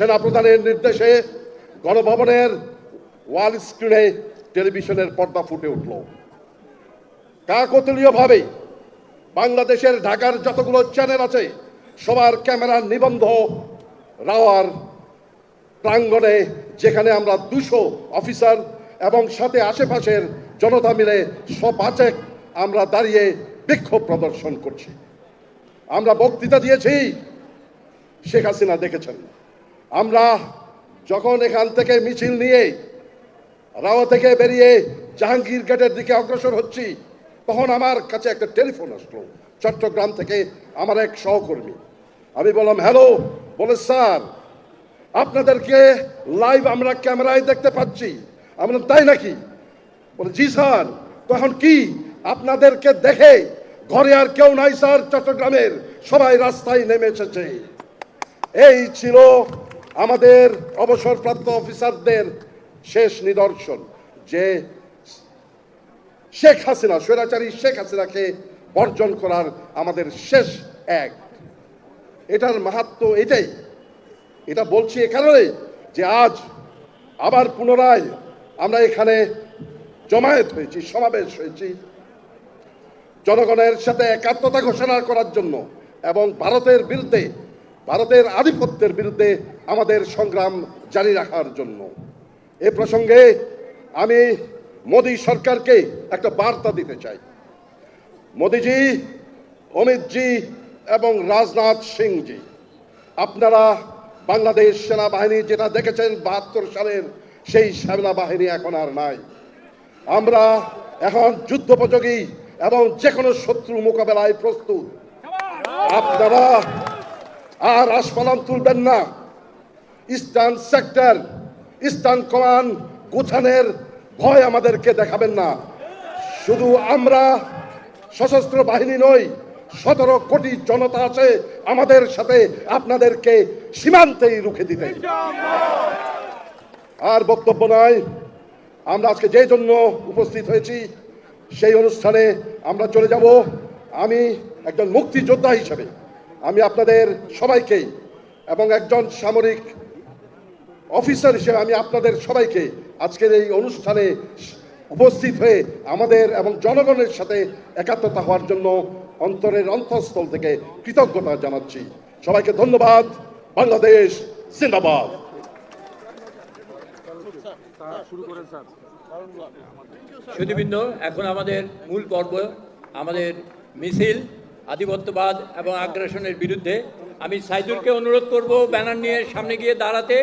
সেনাপ্রধানের নির্দেশে গণভবনের ওয়াল স্ক্রিনে টেলিভিশনের পর্দা ফুটে উঠল। কাকতলীয়ভাবে বাংলাদেশের ঢাকার যতগুলো চ্যানেল আছে, সবার ক্যামেরা নিবন্ধ রাওয়ার প্রাঙ্গণে, যেখানে আমরা দুশো অফিসার এবং সাথে আশেপাশের জনতা মিলে সব সপাচেক আমরা দাঁড়িয়ে বিক্ষোভ প্রদর্শন করছি। আমরা বক্তৃতা দিয়েছি, শেখ হাসিনা দেখেছেন। আমরা যখন এখান থেকে মিছিল নিয়ে রাওয়া থেকে বেরিয়ে জাহাঙ্গীর গেটের দিকে অগ্রসর হচ্ছি, তখন আমার কাছে একটা টেলিফোন আসলো, চট্টগ্রাম থেকে আমার এক সহকর্মী। আমি বললাম, হ্যালো, বলে, স্যার, আপনাদেরকে লাইভ আমরা ক্যামেরায় দেখতে পাচ্ছি। আমি বললাম, তাই নাকি? বলে, জি, স্যার। তখন কি আপনাদেরকে দেখে ঘরে আর কেউ নাই, স্যার? চট্টগ্রামের সবাই রাস্তায় নেমে এসেছে। এই ছিল আমাদের অবসরপ্রাপ্ত অফিসারদের শেষ নিদর্শন, যে শেখ হাসিনা, স্বৈরাচারী শেখ হাসিনাকে বর্জন করার আমাদের শেষ এক। এটার মাহাত্ম এটাই। এটা বলছি এ কারণে যে আজ আবার পুনরায় আমরা এখানে জমায়েত হয়েছি, সমাবেশ হয়েছি। জনগণের সাথে একাত্মতা ঘোষণা করার জন্য এবং ভারতের বিরুদ্ধে ভারতের আধিপত্যের বিরুদ্ধে আমাদের সংগ্রাম জারি রাখার জন্য। এ প্রসঙ্গে আমি মোদী সরকারকে একটা বার্তা দিতে চাই। মোদিজি, অমিতজি এবং রাজনাথ সিংজি, আপনারা বাংলাদেশ সেনাবাহিনী যেটা দেখেছেন বাহাত্তর সালের সেই সেনাবাহিনী এখন আর নাই। আমরা এখন যুদ্ধোপযোগী এবং যে কোনো শত্রু মোকাবেলায় প্রস্তুত। আপনারা আর আসফালাম তুলবেন না। ইস্টার্ন সেক্টর, ইস্টার্ন কমান্ড গুছানের ভয় আমাদেরকে দেখাবেন না। শুধু আমরা সশস্ত্র বাহিনী নই, সতেরো কোটি জনতা আছে আমাদের সাথে আপনাদেরকে সীমান্তেই রুখে দিতে। আর বক্তব্য নয় আমরা আজকে যে জন্য উপস্থিত হয়েছি, সেই অনুষ্ঠানে আমরা চলে যাব। আমি একজন মুক্তিযোদ্ধা হিসেবে। আমি আপনাদের সবাইকেই এবং একজন সামরিক অফিসার হিসেবে আমি আপনাদের সবাইকে আজকের এই অনুষ্ঠানে উপস্থিত হয়ে আমাদের এবং জনগণের সাথে একাত্মতা হওয়ার জন্য অন্তরের অন্তঃস্থল থেকে কৃতজ্ঞতা জানাচ্ছি। সবাইকে ধন্যবাদ। বাংলাদেশ জিন্দাবাদ। সুদীবৃন্দ এখন আমাদের মূল পর্ব, আমাদের মিছিল। আধিপত্যবাদ এবং আগ্রাসনের বিরুদ্ধে আমি সাইদুরকে অনুরোধ করব ব্যানার নিয়ে সামনে গিয়ে দাঁড়াতে।